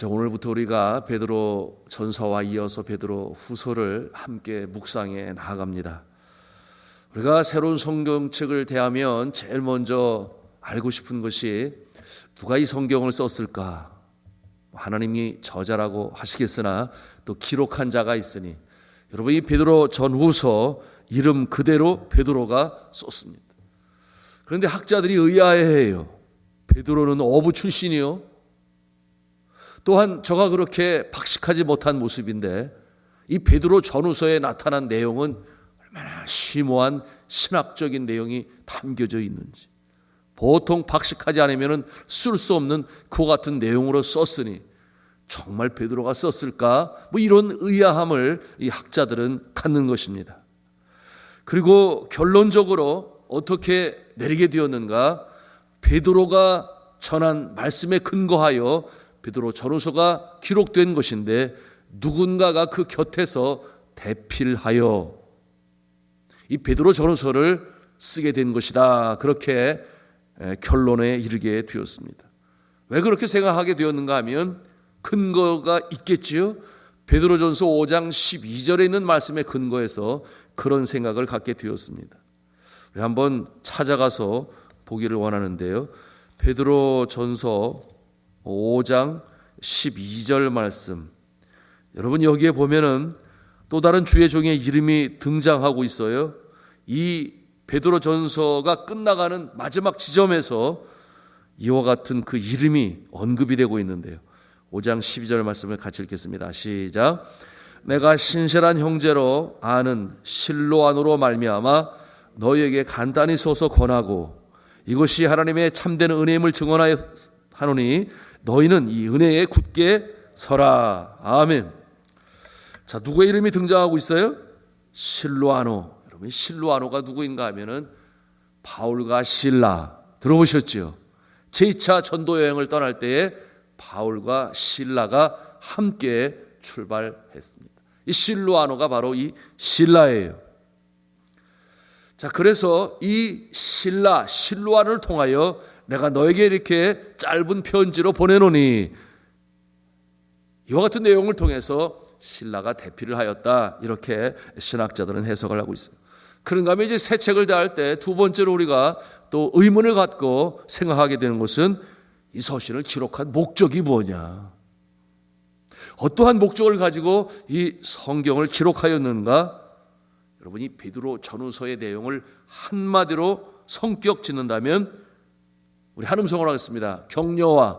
자, 오늘부터 우리가 베드로 전서와 이어서 베드로 후서를 함께 묵상해 나아갑니다. 우리가 새로운 성경책을 대하면 제일 먼저 알고 싶은 것이 누가 이 성경을 썼을까? 하나님이 저자라고 하시겠으나 또 기록한 자가 있으니 여러분 이 베드로 전후서 이름 그대로 베드로가 썼습니다. 그런데 학자들이 의아해해요. 베드로는 어부 출신이요. 또한 저가 그렇게 박식하지 못한 모습인데 이 베드로 전후서에 나타난 내용은 얼마나 심오한 신학적인 내용이 담겨져 있는지 보통 박식하지 않으면 쓸 수 없는 그 같은 내용으로 썼으니 정말 베드로가 썼을까? 뭐 이런 의아함을 이 학자들은 갖는 것입니다. 그리고 결론적으로 어떻게 내리게 되었는가? 베드로가 전한 말씀에 근거하여 베드로 전후서가 기록된 것인데 누군가가 그 곁에서 대필하여 이 베드로 전후서를 쓰게 된 것이다. 그렇게 결론에 이르게 되었습니다. 왜 그렇게 생각하게 되었는가 하면 근거가 있겠지요. 베드로전서 5장 12절에 있는 말씀에 근거해서 그런 생각을 갖게 되었습니다. 한번 찾아가서 보기를 원하는데요. 베드로전서 5장 12절 말씀. 여러분 여기에 보면은 또 다른 주의 종의 이름이 등장하고 있어요. 이 베드로 전서가 끝나가는 마지막 지점에서 이와 같은 그 이름이 언급이 되고 있는데요. 5장 12절 말씀을 같이 읽겠습니다. 시작. 내가 신실한 형제로 아는 실로 안으로 말미암아 너희에게 간단히 써서 권하고 이것이 하나님의 참된 은혜임을 증언하여 하노니 너희는 이 은혜에 굳게 서라. 아멘. 자, 누구의 이름이 등장하고 있어요? 실로아노. 여러분, 실로아노가 누구인가 하면은 바울과 실라. 들어보셨죠? 제2차 전도 여행을 떠날 때에 바울과 실라가 함께 출발했습니다. 이 실로아노가 바로 이 실라예요. 자, 그래서 이 실라, 실로아노를 통하여 내가 너에게 이렇게 짧은 편지로 보내노니 이와 같은 내용을 통해서 신라가 대피를 하였다. 이렇게 신학자들은 해석을 하고 있어요. 그런가 하면 이제 새 책을 대할 때 두 번째로 우리가 또 의문을 갖고 생각하게 되는 것은 이 서신을 기록한 목적이 뭐냐. 어떠한 목적을 가지고 이 성경을 기록하였는가? 여러분이 베드로 전후서의 내용을 한마디로 성격 짓는다면 우리 한음성을 하겠습니다. 격려와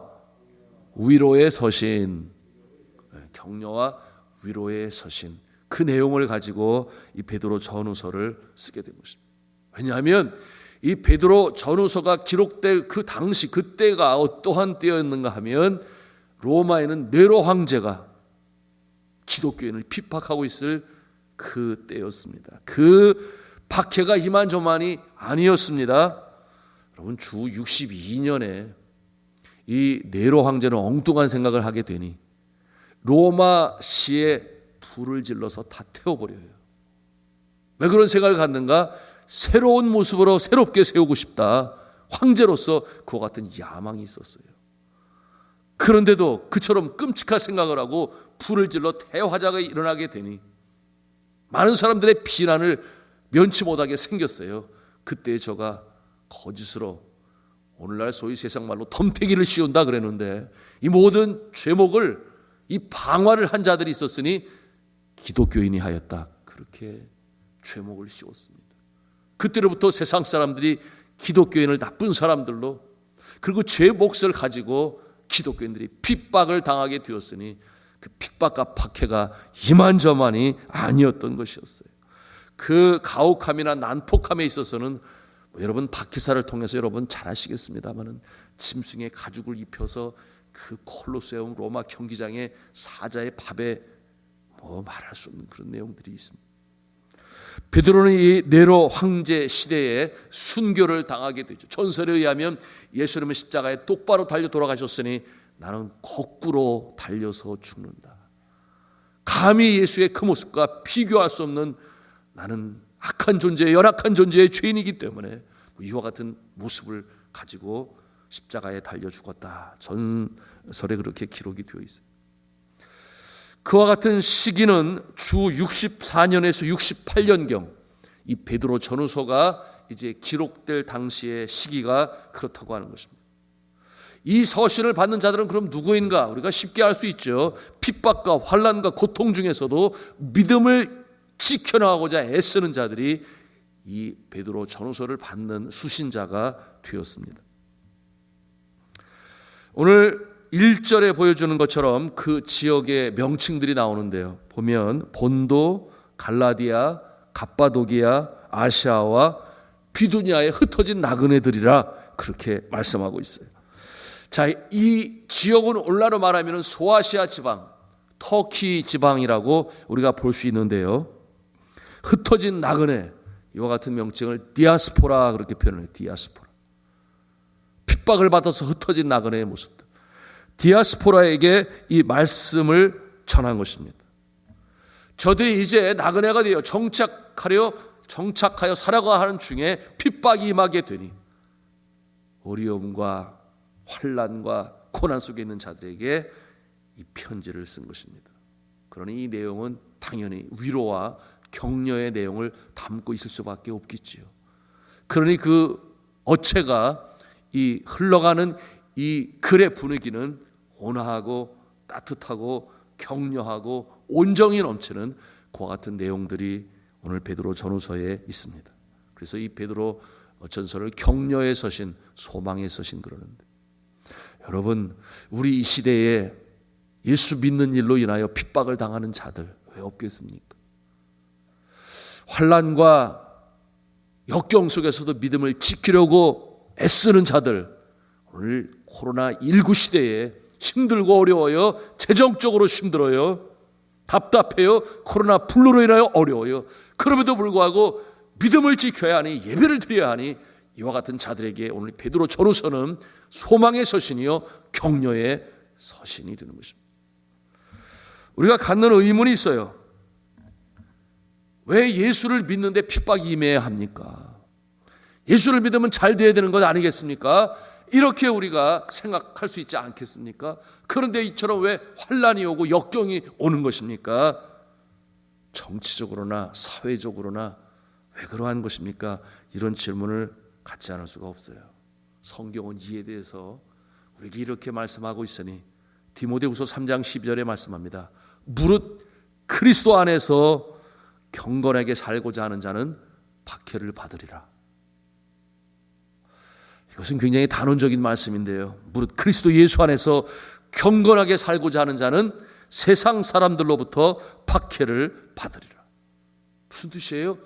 위로의 서신. 네, 격려와 위로의 서신. 그 내용을 가지고 이 베드로 전후서를 쓰게 된 것입니다. 왜냐하면 이 베드로 전후서가 기록될 그 당시 그때가 어떠한 때였는가 하면 로마에는 네로 황제가 기독교인을 핍박하고 있을 그 때였습니다. 그 박해가 이만저만이 아니었습니다. 여러분 주 62년에 이 네로 황제는 엉뚱한 생각을 하게 되니 로마 시에 불을 질러서 다 태워버려요. 왜 그런 생각을 갖는가? 새로운 모습으로 새롭게 세우고 싶다. 황제로서 그와 같은 야망이 있었어요. 그런데도 그처럼 끔찍한 생각을 하고 불을 질러 대화자가 일어나게 되니 많은 사람들의 비난을 면치 못하게 생겼어요. 그때 저가 거짓으로 오늘날 소위 세상 말로 덤태기를 씌운다 그랬는데 이 모든 죄목을 이 방화를 한 자들이 있었으니 기독교인이 하였다. 그렇게 죄목을 씌웠습니다. 그때로부터 세상 사람들이 기독교인을 나쁜 사람들로 그리고 죄 몫을 가지고 기독교인들이 핍박을 당하게 되었으니 그 핍박과 박해가 이만저만이 아니었던 것이었어요. 그 가혹함이나 난폭함에 있어서는 뭐 여러분 박해사를 통해서 여러분 잘 아시겠습니다만은 짐승의 가죽을 입혀서 그 콜로세움 로마 경기장에 사자의 밥에 뭐 말할 수 없는 그런 내용들이 있습니다. 베드로는 이 네로 황제 시대에 순교를 당하게 되죠. 전설에 의하면 예수님은 십자가에 똑바로 달려 돌아가셨으니 나는 거꾸로 달려서 죽는다. 감히 예수의 그 모습과 비교할 수 없는 나는 악한 존재, 열악한 존재의 죄인이기 때문에 이와 같은 모습을 가지고 십자가에 달려 죽었다. 전설에 그렇게 기록이 되어 있어요. 그와 같은 시기는 주 64년에서 68년경 이 베드로 전후서가 이제 기록될 당시의 시기가 그렇다고 하는 것입니다. 이 서신을 받는 자들은 그럼 누구인가? 우리가 쉽게 알 수 있죠. 핍박과 환란과 고통 중에서도 믿음을 지켜나가고자 애쓰는 자들이 이 베드로 전후서를 받는 수신자가 되었습니다. 오늘 1절에 보여주는 것처럼 그 지역의 명칭들이 나오는데요. 보면 본도, 갈라디아, 갑바도기아, 아시아와 비두니아에 흩어진 나그네들이라 그렇게 말씀하고 있어요. 자, 이 지역은 올라로 말하면 소아시아 지방, 터키 지방이라고 우리가 볼 수 있는데요. 흩어진 나그네, 이와 같은 명칭을 디아스포라 그렇게 표현해요. 디아스포라. 핍박을 받아서 흩어진 나그네의 모습들. 디아스포라에게 이 말씀을 전한 것입니다. 저들이 이제 나그네가 되어 정착하려 정착하여 살아가는 중에 핍박이 임하게 되니 어려움과 환란과 고난 속에 있는 자들에게 이 편지를 쓴 것입니다. 그러니 이 내용은 당연히 위로와 격려의 내용을 담고 있을 수밖에 없겠지요. 그러니 그 어체가 이 흘러가는 이 글의 분위기는 온화하고 따뜻하고 격려하고 온정이 넘치는 그와 같은 내용들이 오늘 베드로 전후서에 있습니다. 그래서 이 베드로 전서를 격려의 서신, 소망의 서신 그러는데 여러분 우리 이 시대에 예수 믿는 일로 인하여 핍박을 당하는 자들 왜 없겠습니까? 환란과 역경 속에서도 믿음을 지키려고 애쓰는 자들 오늘 코로나 19 시대에 힘들고 어려워요. 재정적으로 힘들어요. 답답해요. 코로나 불로로 인하여 어려워요. 그럼에도 불구하고 믿음을 지켜야 하니 예배를 드려야 하니 이와 같은 자들에게 오늘 베드로 전후서는 소망의 서신이요 격려의 서신이 되는 것입니다. 우리가 갖는 의문이 있어요. 왜 예수를 믿는데 핍박이 임해야 합니까? 예수를 믿으면 잘 돼야 되는 것 아니겠습니까? 이렇게 우리가 생각할 수 있지 않겠습니까? 그런데 이처럼 왜 환란이 오고 역경이 오는 것입니까? 정치적으로나 사회적으로나 왜 그러한 것입니까? 이런 질문을 갖지 않을 수가 없어요. 성경은 이에 대해서 우리에게 이렇게 말씀하고 있으니 디모데후서 3장 12절에 말씀합니다. 무릇 그리스도 안에서 경건하게 살고자 하는 자는 박해를 받으리라. 이것은 굉장히 단언적인 말씀인데요. 무릇 그리스도 예수 안에서 경건하게 살고자 하는 자는 세상 사람들로부터 박해를 받으리라. 무슨 뜻이에요?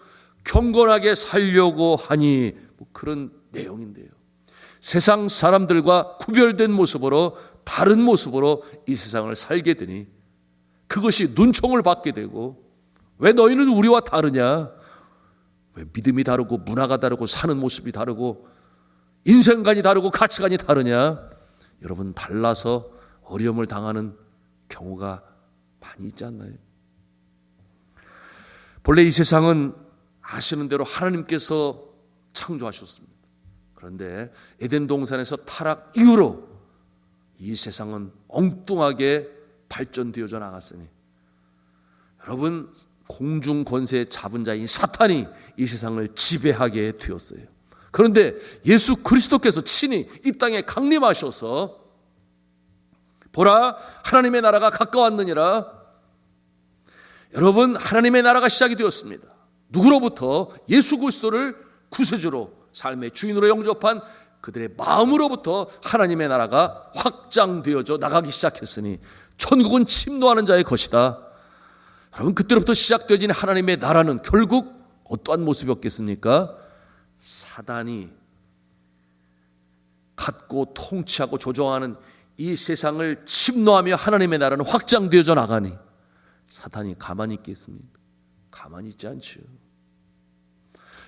경건하게 살려고 하니 뭐 그런 내용인데요. 세상 사람들과 구별된 모습으로 다른 모습으로 이 세상을 살게 되니 그것이 눈총을 받게 되고 왜 너희는 우리와 다르냐? 왜 믿음이 다르고 문화가 다르고 사는 모습이 다르고 인생관이 다르고 가치관이 다르냐? 여러분 달라서 어려움을 당하는 경우가 많이 있지 않나요? 본래 이 세상은 아시는 대로 하나님께서 창조하셨습니다. 그런데 에덴 동산에서 타락 이후로 이 세상은 엉뚱하게 발전되어져 나갔으니 여러분 공중 권세 잡은 자인 사탄이 이 세상을 지배하게 되었어요. 그런데 예수 그리스도께서 친히 이 땅에 강림하셔서 보라 하나님의 나라가 가까웠느니라 여러분 하나님의 나라가 시작이 되었습니다. 누구로부터 예수 그리스도를 구세주로 삶의 주인으로 영접한 그들의 마음으로부터 하나님의 나라가 확장되어져 나가기 시작했으니 천국은 침노하는 자의 것이다. 여러분 그때로부터 시작되어진 하나님의 나라는 결국 어떠한 모습이었겠습니까? 사단이 갖고 통치하고 조종하는 이 세상을 침노하며 하나님의 나라는 확장되어져 나가니 사단이 가만히 있겠습니까? 가만히 있지 않죠.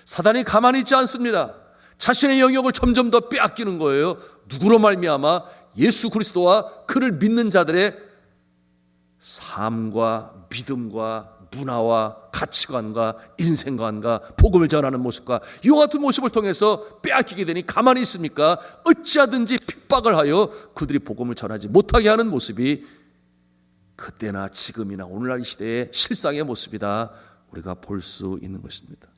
사단이 가만히 있지 않습니다. 자신의 영역을 점점 더 빼앗기는 거예요. 누구로 말미암아 예수 그리스도와 그를 믿는 자들의 삶과 믿음과 문화와 가치관과 인생관과 복음을 전하는 모습과 이와 같은 모습을 통해서 빼앗기게 되니 가만히 있습니까? 어찌하든지 핍박을 하여 그들이 복음을 전하지 못하게 하는 모습이 그때나 지금이나 오늘날 시대의 실상의 모습이다 우리가 볼 수 있는 것입니다.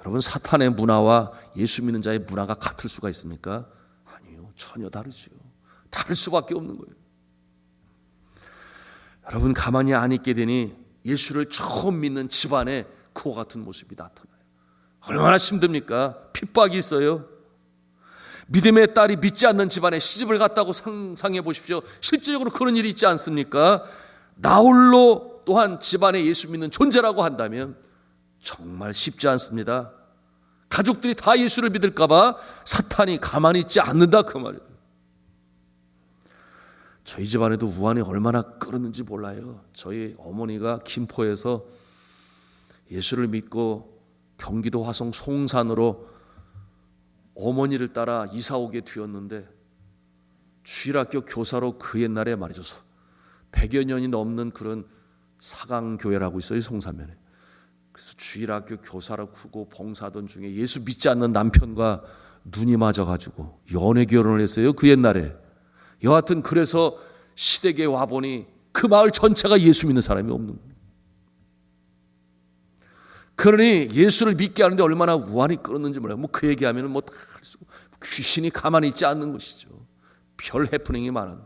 여러분 사탄의 문화와 예수 믿는 자의 문화가 같을 수가 있습니까? 아니요 전혀 다르죠. 다를 수밖에 없는 거예요. 여러분 가만히 안 있게 되니 예수를 처음 믿는 집안에 그와 같은 모습이 나타나요. 얼마나 힘듭니까? 핍박이 있어요. 믿음의 딸이 믿지 않는 집안에 시집을 갔다고 상상해 보십시오. 실제적으로 그런 일이 있지 않습니까? 나홀로 또한 집안에 예수 믿는 존재라고 한다면 정말 쉽지 않습니다. 가족들이 다 예수를 믿을까봐 사탄이 가만히 있지 않는다 그 말이에요. 저희 집안에도 우환이 얼마나 끓었는지 몰라요. 저희 어머니가 김포에서 예수를 믿고 경기도 화성 송산으로 어머니를 따라 이사 오게 되었는데 주일학교 교사로 그 옛날에 말이죠. 100여 년이 넘는 그런 사강교회라고 있어요. 송사면에. 그래서 주일학교 교사로 크고 봉사하던 중에 예수 믿지 않는 남편과 눈이 맞아가지고 연애 결혼을 했어요. 그 옛날에. 여하튼 그래서 시댁에 와보니 그 마을 전체가 예수 믿는 사람이 없는 거예요. 그러니 예수를 믿게 하는데 얼마나 우환이 끓었는지 몰라요. 뭐 그 얘기하면 뭐다 귀신이 가만히 있지 않는 것이죠. 별 해프닝이 많은.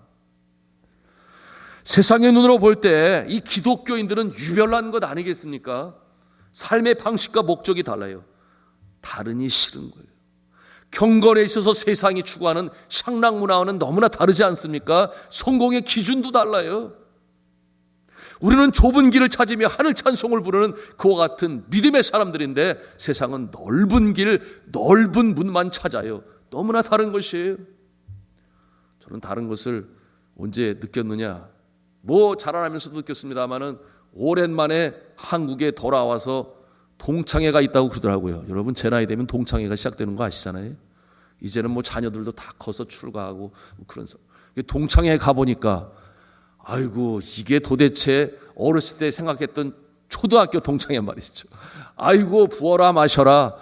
세상의 눈으로 볼 때 이 기독교인들은 유별난 것 아니겠습니까? 삶의 방식과 목적이 달라요. 다르니 싫은 거예요. 경건에 있어서 세상이 추구하는 향락 문화와는 너무나 다르지 않습니까? 성공의 기준도 달라요. 우리는 좁은 길을 찾으며 하늘 찬송을 부르는 그와 같은 믿음의 사람들인데 세상은 넓은 길, 넓은 문만 찾아요. 너무나 다른 것이에요. 저는 다른 것을 언제 느꼈느냐? 뭐 자라나면서도 느꼈습니다만은 오랜만에 한국에 돌아와서 동창회가 있다고 그러더라고요. 여러분 제 나이 되면 동창회가 시작되는 거 아시잖아요. 이제는 뭐 자녀들도 다 커서 출가하고 뭐 그런 동창회 가 보니까 아이고 이게 도대체 어렸을 때 생각했던 초등학교 동창회 말이죠. 아이고 부어라 마셔라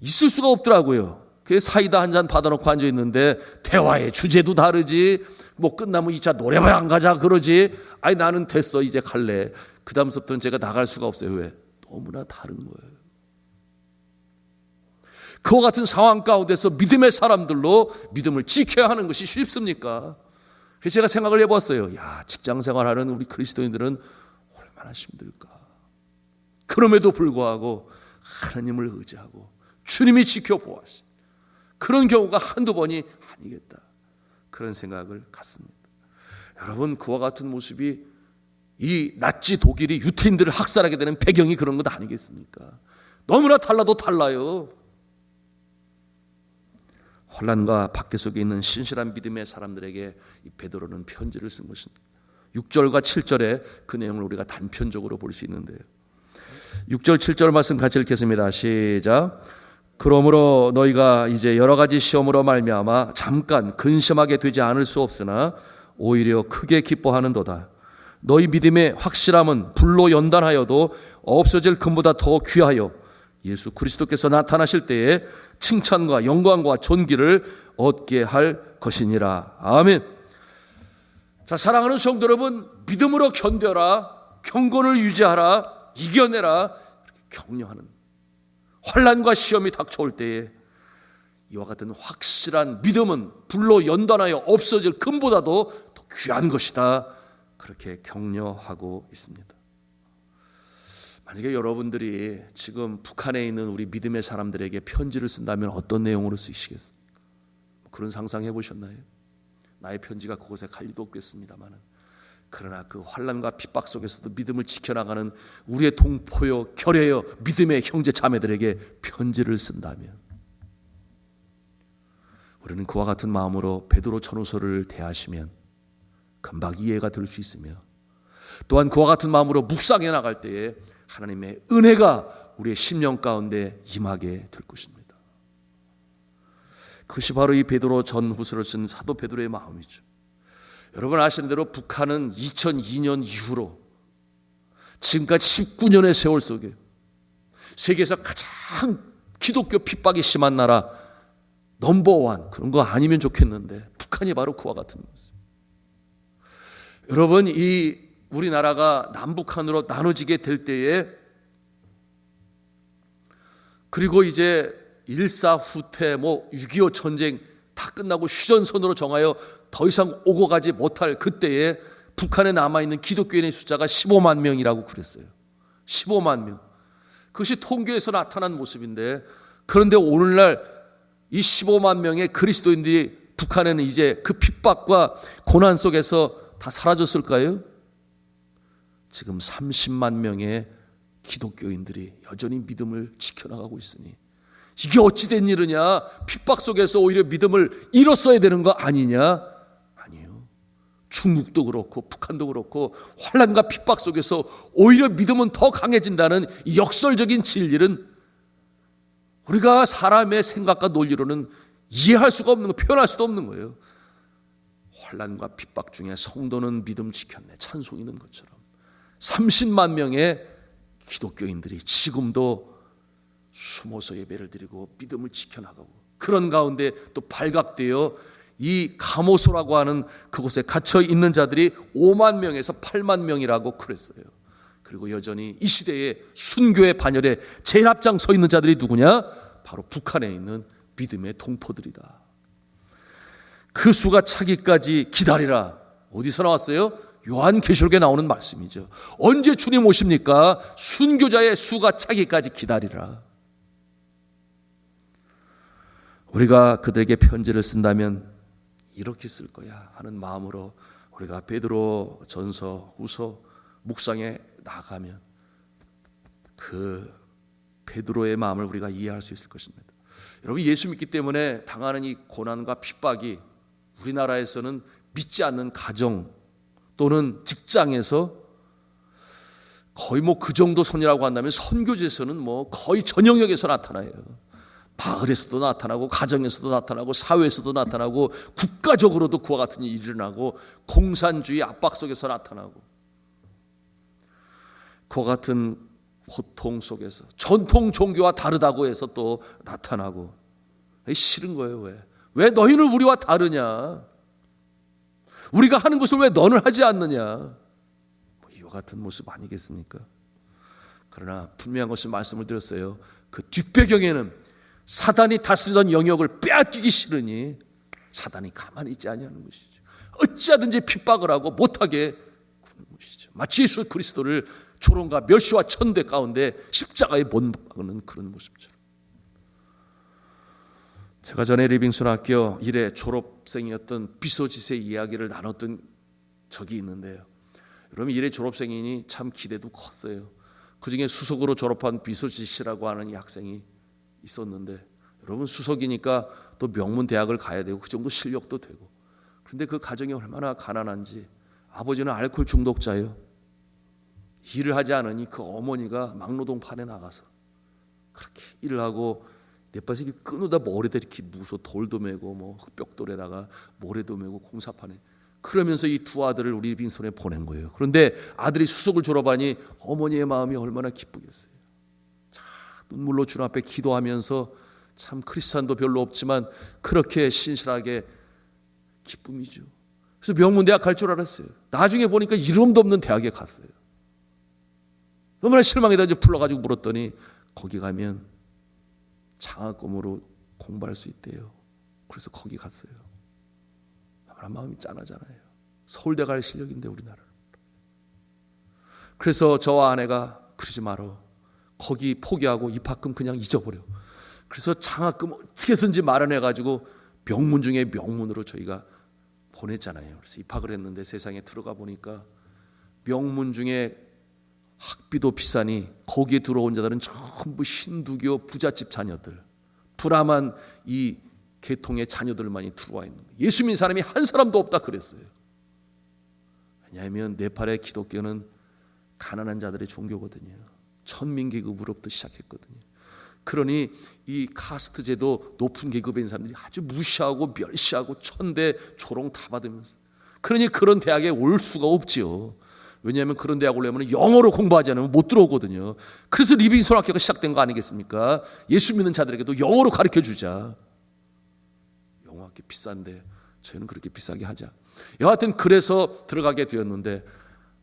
있을 수가 없더라고요. 그 사이다 한 잔 받아놓고 앉아 있는데 대화의 주제도 다르지. 뭐 끝나면 이차 노래방 안 가자 그러지. 아니 나는 됐어 이제 갈래. 그 다음부터는 제가 나갈 수가 없어요. 왜? 너무나 다른 거예요. 그와 같은 상황 가운데서 믿음의 사람들로 믿음을 지켜야 하는 것이 쉽습니까? 그래서 제가 생각을 해봤어요. 야, 직장 생활하는 우리 그리스도인들은 얼마나 힘들까. 그럼에도 불구하고 하나님을 의지하고 주님이 지켜보았어. 그런 경우가 한두 번이 아니겠다. 그런 생각을 갖습니다. 여러분, 그와 같은 모습이 이 나치 독일이 유태인들을 학살하게 되는 배경이 그런 것 아니겠습니까? 너무나 달라도 달라요. 혼란과 박해 속에 있는 신실한 믿음의 사람들에게 이 베드로는 편지를 쓴 것입니다. 6절과 7절에 그 내용을 우리가 단편적으로 볼 수 있는데요. 6절 7절 말씀 같이 읽겠습니다. 시작. 그러므로 너희가 이제 여러 가지 시험으로 말미암아 잠깐 근심하게 되지 않을 수 없으나 오히려 크게 기뻐하는도다. 너희 믿음의 확실함은 불로 연단하여도 없어질 금보다 더 귀하여 예수 그리스도께서 나타나실 때에 칭찬과 영광과 존귀를 얻게 할 것이니라. 아멘. 자, 사랑하는 성도 여러분, 믿음으로 견뎌라, 경건을 유지하라, 이겨내라, 격려하는 환란과 시험이 닥쳐올 때에 이와 같은 확실한 믿음은 불로 연단하여 없어질 금보다도 더 귀한 것이다. 그렇게 격려하고 있습니다. 만약에 여러분들이 지금 북한에 있는 우리 믿음의 사람들에게 편지를 쓴다면 어떤 내용으로 쓰시겠습니까? 그런 상상해 보셨나요? 나의 편지가 그곳에 갈 리도 없겠습니다만은 그러나 그 환란과 핍박 속에서도 믿음을 지켜나가는 우리의 동포여 결여여 믿음의 형제 자매들에게 편지를 쓴다면 우리는 그와 같은 마음으로 베드로 전후서를 대하시면 금방 이해가 될 수 있으며 또한 그와 같은 마음으로 묵상해 나갈 때에 하나님의 은혜가 우리의 심령 가운데 임하게 될 것입니다. 그것이 바로 이 베드로 전후서를 쓴 사도 베드로의 마음이죠. 여러분 아시는 대로 북한은 2002년 이후로 지금까지 19년의 세월 속에 세계에서 가장 기독교 핍박이 심한 나라 넘버원 그런 거 아니면 좋겠는데 북한이 바로 그와 같은 모습. 여러분 이 우리나라가 남북한으로 나눠지게 될 때에 그리고 이제 일사 후퇴 뭐 6.25 전쟁 다 끝나고 휴전선으로 정하여 더 이상 오고 가지 못할 그때에 북한에 남아 있는 기독교인의 숫자가 15만 명이라고 그랬어요. 15만 명. 그것이 통계에서 나타난 모습인데 그런데 오늘날 이 15만 명의 그리스도인들이 북한에는 이제 그 핍박과 고난 속에서 다 사라졌을까요? 지금 30만 명의 기독교인들이 여전히 믿음을 지켜나가고 있으니 이게 어찌된 일이냐? 핍박 속에서 오히려 믿음을 잃었어야 되는 거 아니냐? 아니요. 중국도 그렇고 북한도 그렇고 환란과 핍박 속에서 오히려 믿음은 더 강해진다는 이 역설적인 진리는 우리가 사람의 생각과 논리로는 이해할 수가 없는 거, 표현할 수도 없는 거예요. 환란과 핍박 중에 성도는 믿음 지켰네. 찬송 있는 것처럼 30만 명의 기독교인들이 지금도 숨어서 예배를 드리고 믿음을 지켜나가고 그런 가운데 또 발각되어 이 가모소라고 하는 그곳에 갇혀 있는 자들이 5만 명에서 8만 명이라고 그랬어요. 그리고 여전히 이 시대에 순교의 반열에 제일 앞장 서 있는 자들이 누구냐? 바로 북한에 있는 믿음의 동포들이다. 그 수가 차기까지 기다리라. 어디서 나왔어요? 요한계시록에 나오는 말씀이죠. 언제 주님 오십니까? 순교자의 수가 차기까지 기다리라. 우리가 그들에게 편지를 쓴다면 이렇게 쓸 거야 하는 마음으로 우리가 베드로 전서 후서 묵상에 나가면 그 베드로의 마음을 우리가 이해할 수 있을 것입니다. 여러분 예수 믿기 때문에 당하는 이 고난과 핍박이 우리나라에서는 믿지 않는 가정 또는 직장에서 거의 뭐 그 정도 선이라고 한다면 선교제에서는 뭐 거의 전 영역에서 나타나요. 마을에서도 나타나고 가정에서도 나타나고 사회에서도 나타나고 국가적으로도 그와 같은 일이 일어나고 공산주의 압박 속에서 나타나고 그와 같은 고통 속에서 전통 종교와 다르다고 해서 또 나타나고 싫은 거예요 왜? 왜 너희는 우리와 다르냐? 우리가 하는 것을 왜 너는 하지 않느냐? 뭐 이와 같은 모습 아니겠습니까? 그러나 분명한 것을 말씀을 드렸어요. 그 뒷배경에는 사단이 다스리던 영역을 빼앗기기 싫으니 사단이 가만히 있지 아니하는 것이죠. 어찌하든지 핍박을 하고 못하게 구는 것이죠. 마치 예수 그리스도를 조롱과 멸시와 천대 가운데 십자가에 못 박는 그런 모습처럼. 제가 전에 리빙슨 학교 일회 졸업생이었던 비서지세 이야기를 나눴던 적이 있는데요. 여러분 일회 졸업생이니 참 기대도 컸어요. 그 중에 수석으로 졸업한 비서지 씨라고 하는 이 학생이 있었는데 여러분 수석이니까 또 명문 대학을 가야 되고 그 정도 실력도 되고 그런데 그 가정이 얼마나 가난한지 아버지는 알코올 중독자예요. 일을 하지 않으니 그 어머니가 막노동판에 나가서 그렇게 일을 하고 넷바새기 끊어다 모래다 이렇게 무서 돌도 메고 뭐 흑벽돌에다가 모래도 메고 공사판에 그러면서 이 두 아들을 우리 빈손에 보낸 거예요. 그런데 아들이 수석을 졸업하니 어머니의 마음이 얼마나 기쁘겠어요. 참 눈물로 주님 앞에 기도하면서 참 크리스찬도 별로 없지만 그렇게 신실하게 기쁨이죠. 그래서 명문대학 갈 줄 알았어요. 나중에 보니까 이름도 없는 대학에 갔어요. 너무나 실망해다 이제 불러가지고 물었더니 거기 가면 장학금으로 공부할 수 있대요. 그래서 거기 갔어요. 아무나 마음이 짠하잖아요. 서울대 갈 실력인데 우리나라. 그래서 저와 아내가 그러지 말어. 거기 포기하고 입학금 그냥 잊어버려. 그래서 장학금 어떻게든지 마련해 가지고 명문 중에 명문으로 저희가 보냈잖아요. 그래서 입학을 했는데 세상에 들어가 보니까 명문 중에 학비도 비싸니 거기에 들어온 자들은 전부 신두교 부잣집 자녀들, 불암한 이 계통의 자녀들만이 들어와 있는 거예요. 예수 믿는 사람이 한 사람도 없다 그랬어요. 왜냐하면 네팔의 기독교는 가난한 자들의 종교거든요. 천민 계급으로부터 시작했거든요. 그러니 이 카스트 제도 높은 있는 사람들이 아주 무시하고 멸시하고 천대 조롱 다 받으면서 그러니 그런 대학에 올 수가 없지요. 왜냐하면 그런 대학 올려면 영어로 공부하지 않으면 못 들어오거든요. 그래서 리빙스톤 학교가 시작된 거 아니겠습니까? 예수 믿는 자들에게도 영어로 가르쳐 주자. 영어 학교 비싼데 저희는 그렇게 비싸게 하자. 여하튼 그래서 들어가게 되었는데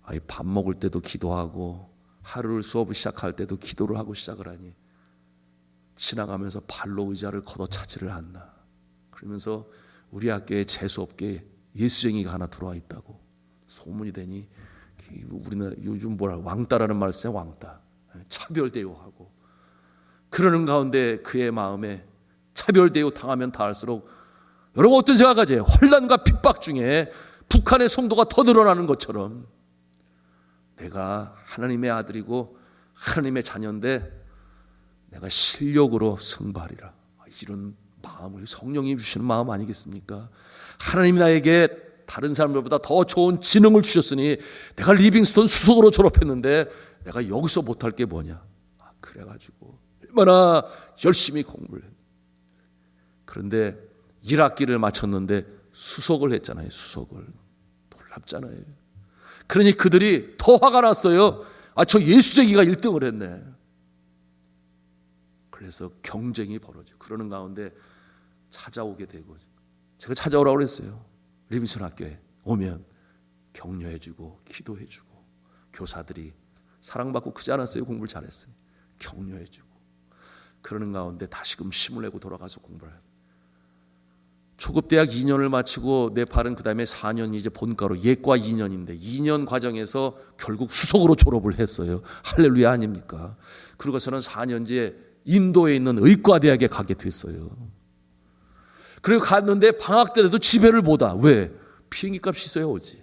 아이 밥 먹을 때도 기도하고 하루를 수업을 시작할 때도 기도를 하고 시작을 하니 지나가면서 발로 의자를 걷어 차지를 않나. 그러면서 우리 학교에 재수 없게 예수쟁이가 하나 들어와 있다고 소문이 되니 우리는 요즘 뭐라 왕따라는 말을 쓰냐 왕따 차별 대우하고 그러는 가운데 그의 마음에 차별 대우 당하면 당할수록 여러분 어떤 생각하지? 혼란과 핍박 중에 북한의 성도가 더 늘어나는 것처럼 내가 하나님의 아들이고 하나님의 자녀인데 내가 실력으로 승부하리라. 이런 마음을 성령이 주시는 마음 아니겠습니까? 하나님이 나에게 다른 사람들보다 더 좋은 지능을 주셨으니 내가 리빙스톤 수석으로 졸업했는데 내가 여기서 못할 게 뭐냐? 아, 그래가지고 얼마나 열심히 공부를 했. 그런데 1학기를 마쳤는데 수석을 했잖아요. 수석을 놀랍잖아요. 그러니 그들이 더 화가 났어요. 아, 저 예수쟁이가 1등을 했네. 그래서 경쟁이 벌어져. 그러는 가운데 찾아오게 되고 제가 찾아오라고 그랬어요. 리비슨 학교에 오면 격려해주고 기도해주고 교사들이 사랑받고 크지 않았어요. 공부를 잘했으니 격려해주고 그러는 가운데 다시금 힘을 내고 돌아가서 공부를 해요. 초급대학 2년을 마치고 네팔은 그 다음에 4년 이제 본과로 예과 2년인데 2년 과정에서 결국 수석으로 졸업을 했어요. 할렐루야 아닙니까? 그러고서는 4년째 인도에 있는 의과대학에 가게 됐어요. 그리고 갔는데 방학 때도 집에를 보다. 왜? 비행기 값이 있어야 오지.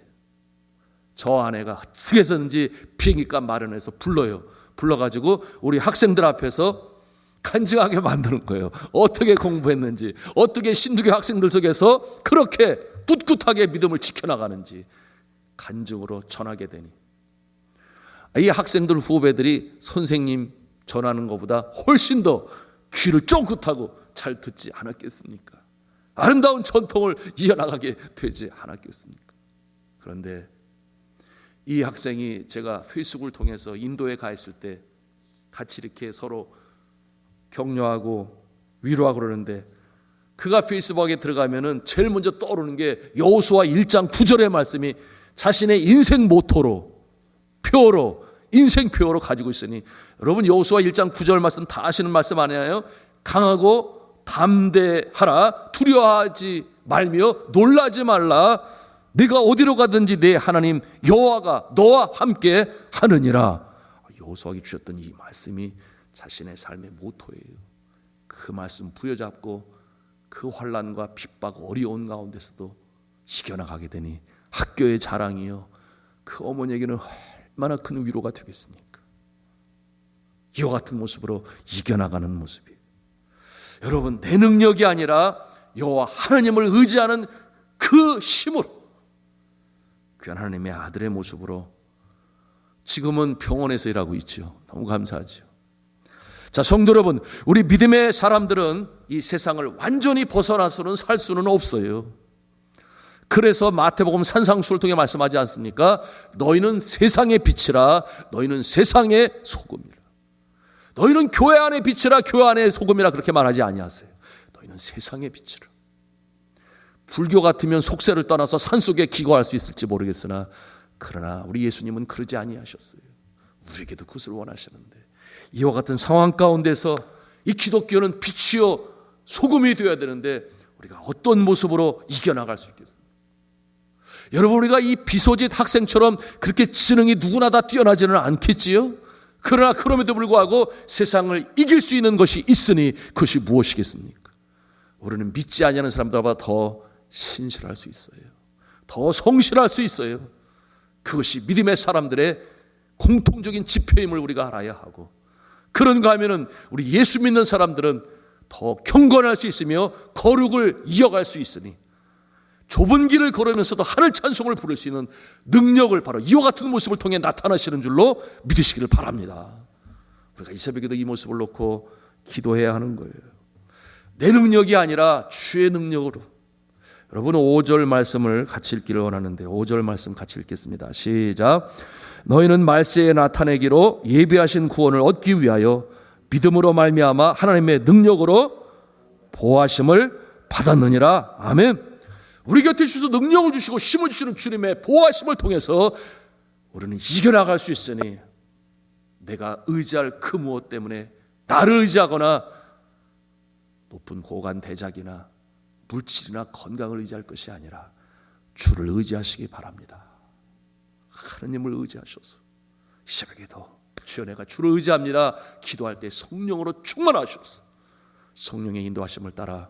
저 아내가 어떻게 해서든지 비행기 값 마련해서 불러요. 불러가지고 우리 학생들 앞에서 간증하게 만드는 거예요. 어떻게 공부했는지, 어떻게 신두교 학생들 속에서 그렇게 꿋꿋하게 믿음을 지켜나가는지 간증으로 전하게 되니. 이 학생들 후배들이 선생님 전하는 것보다 훨씬 더 귀를 쫑긋하고 잘 듣지 않았겠습니까? 아름다운 전통을 이어나가게 되지 않았겠습니까? 그런데 이 학생이 제가 페이스북을 통해서 인도에 가 있을 때 같이 이렇게 서로 격려하고 위로하고 그러는데 그가 페이스북에 들어가면은 제일 먼저 떠오르는 게 여호수아 1장 9절의 말씀이 자신의 인생 모토로 표로 인생 표로 가지고 있으니 여러분 여호수아 1장 9절 말씀 다 아시는 말씀 아니에요? 강하고 담대하라 두려워하지 말며 놀라지 말라 네가 어디로 가든지 내 하나님 여호와가 너와 함께 하느니라 여호수아에게 주셨던 이 말씀이 자신의 삶의 모토예요. 그 말씀 부여잡고 그 환란과 핍박 어려운 가운데서도 이겨나가게 되니 학교의 자랑이요. 그 어머니에게는 얼마나 큰 위로가 되겠습니까? 이와 같은 모습으로 이겨나가는 모습이. 여러분 내 능력이 아니라 여호와 하나님을 의지하는 그 힘으로 귀한 하나님의 아들의 모습으로 지금은 병원에서 일하고 있죠. 너무 감사하죠. 자, 성도 여러분, 우리 믿음의 사람들은 이 세상을 완전히 벗어나서는 살 수는 없어요. 그래서 마태복음 산상수를 통해 말씀하지 않습니까? 너희는 세상의 빛이라, 너희는 세상의 소금이라. 너희는 교회 안의 빛이라, 교회 안의 소금이라 그렇게 말하지 아니하세요. 너희는 세상의 빛이라. 불교 같으면 속세를 떠나서 산속에 기거할 수 있을지 모르겠으나 그러나 우리 예수님은 그러지 아니하셨어요. 우리에게도 그것을 원하시는데 이와 같은 상황 가운데서 이 기독교는 빛이요 소금이 되어야 되는데 우리가 어떤 모습으로 이겨나갈 수 있겠습니까? 여러분 우리가 이 비소짓 학생처럼 그렇게 지능이 누구나 다 뛰어나지는 않겠지요? 그러나 그럼에도 불구하고 세상을 이길 수 있는 것이 있으니 그것이 무엇이겠습니까? 우리는 믿지 아니하는 사람들보다 더 신실할 수 있어요. 더 성실할 수 있어요. 그것이 믿음의 사람들의 공통적인 지표임을 우리가 알아야 하고 그런가 하면은 우리 예수 믿는 사람들은 더 경건할 수 있으며 거룩을 이어갈 수 있으니 좁은 길을 걸으면서도 하늘 찬송을 부를 수 있는 능력을 바로 이와 같은 모습을 통해 나타나시는 줄로 믿으시기를 바랍니다. 우리가 이 새벽에도 이 모습을 놓고 기도해야 하는 거예요. 내 능력이 아니라 주의 능력으로. 여러분 5절 말씀을 같이 읽기를 원하는데 5절 말씀 같이 읽겠습니다. 시작. 너희는 말세에 나타내기로 예비하신 구원을 얻기 위하여 믿음으로 말미암아 하나님의 능력으로 보호하심을 받았느니라. 아멘. 우리 곁에 주셔서 능력을 주시고 힘을 주시는 주님의 보호하심을 통해서 우리는 이겨나갈 수 있으니 내가 의지할 그 무엇 때문에 나를 의지하거나 높은 고관 대작이나 물질이나 건강을 의지할 것이 아니라 주를 의지하시기 바랍니다. 하나님을 의지하셔서 이 새벽에도 주여 내가 주를 의지합니다. 기도할 때 성령으로 충만하셔서 성령의 인도하심을 따라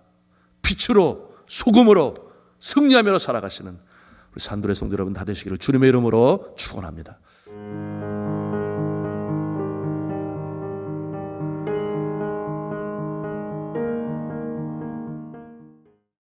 빛으로 소금으로 승리하며 살아가시는 우리 산돌의 성도 여러분 다 되시기를 주님의 이름으로 축원합니다.